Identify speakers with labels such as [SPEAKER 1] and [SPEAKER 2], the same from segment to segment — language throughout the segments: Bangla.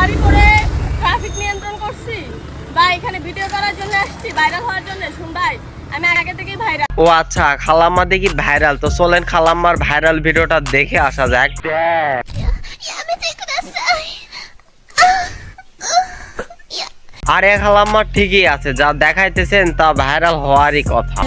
[SPEAKER 1] শাড়ি পরে ট্রাফিক নিয়ন্ত্রণ করছি। বা এখানে ভিডিও করার জন্য আসছি ভাইরাল হওয়ার জন্য। শুন ভাই, আমি আগে থেকেই ভাইরাল
[SPEAKER 2] ও আচ্ছা খালাম্মা দেখি ভাইরাল তো চলেন খালাম্মার ভাইরাল ভিডিওটা দেখে আসা যাক। আরে খালাম্মা ঠিকই আছে, যা দেখাইতেছেন তা ভাইরাল হওয়ারই কথা।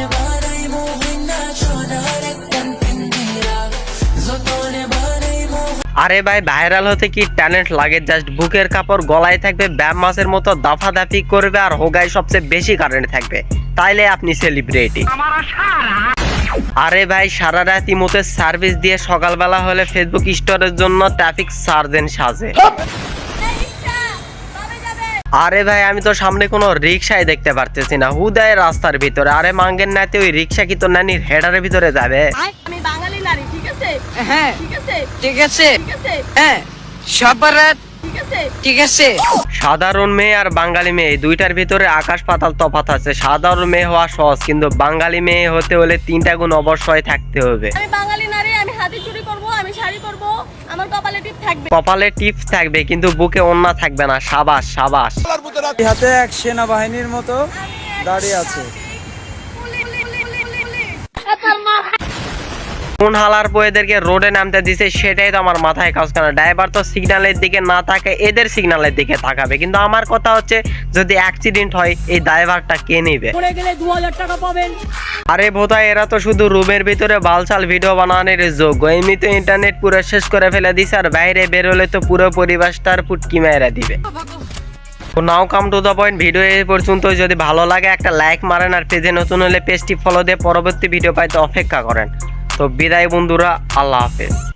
[SPEAKER 2] আরে ভাই ভাইরাল হতে কি ট্যালেন্ট লাগে? জাস্ট বুকের কাপড় গলায় থাকবে ব্যাম মাছের মতো দাফাদাফি করবে আর হোগায় সবচেয়ে বেশি কারেন্ট থাকবে। তাইলে আপনি সেলিব্রিটি আরে ভাই সারা রাত ইমোতে সার্ভিস দিয়ে সকালবেলা হলে ফেসবুক স্টোরের জন্য ট্রাফিক সার্জেন সাজে।
[SPEAKER 1] যাবে?
[SPEAKER 2] আরে ভাই আমি তো সামনে কোনো রিক্সাই দেখতে পারতেছি না। হুদায় রাস্তার ভিতরে। আরে মাঙ্গের নাতে ওই রিক্সা কি তো নানির হেডারের ভিতরে যাবে?
[SPEAKER 3] হ্যাঁ।
[SPEAKER 1] ঠিক আছে।
[SPEAKER 3] ঠিক আছে।
[SPEAKER 1] ঠিক আছে।
[SPEAKER 3] হ্যাঁ। সবার
[SPEAKER 1] ঠিক আছে।
[SPEAKER 2] সাধারণ মেয়ে আর বাঙালি মেয়ে দুইটার ভিতরে আকাশ পাতাল তফাৎ আছে। সাধারণ মেয়ে হওয়া সহজ কিন্তু বাঙালি মেয়ে হতে হলে তিনটা গুণ অবশ্যই থাকতে হবে।
[SPEAKER 1] আমি বাঙালি নারী আমি হাতি চুরি করব আমি শাড়ি পরবো আমার কপালে টিপ থাকবে।
[SPEAKER 2] কপালে টিপস থাকবে কিন্তু বুকে অন্যা থাকবে না। সাবাস সাবাস।
[SPEAKER 4] হাতে এক সেনাবাহিনীর মতো দাঁড়িয়ে আছে।
[SPEAKER 2] কোন হালার পো এদেরকে রোডে নামতে দিছে সেটাই তো আমার মাথায় কাজ করে ড্রাইভার তো সিগন্যালের দিকে না তাকে এদের সিগন্যালের দিকে তাকাবে। কিন্তু আমার কথা হচ্ছে যদি অ্যাক্সিডেন্ট হয় এই ড্রাইভারটা কে নেবে?
[SPEAKER 5] টাকা পাবেন।
[SPEAKER 2] আরে বোধহয় এরা তো শুধু রুমের ভিতরে বালচাল ভিডিও বানানোর যোগ্য। এমনি তো ইন্টারনেট পুরো শেষ করে ফেলে দিছে আর বাইরে বেরোলে তো পুরো পরিবেশটার ফুটকি মেয়েরা দিবে। তো now come to the point video এই পর্যন্ত যদি ভালো লাগে একটা লাইক মারেন আর পেজে নতুন হলে পেজটি ফলো দিয়ে পরবর্তী ভিডিও পাইতে অপেক্ষা করেন। তো বিদায় বন্ধুরা আল্লাহ হাফেজ।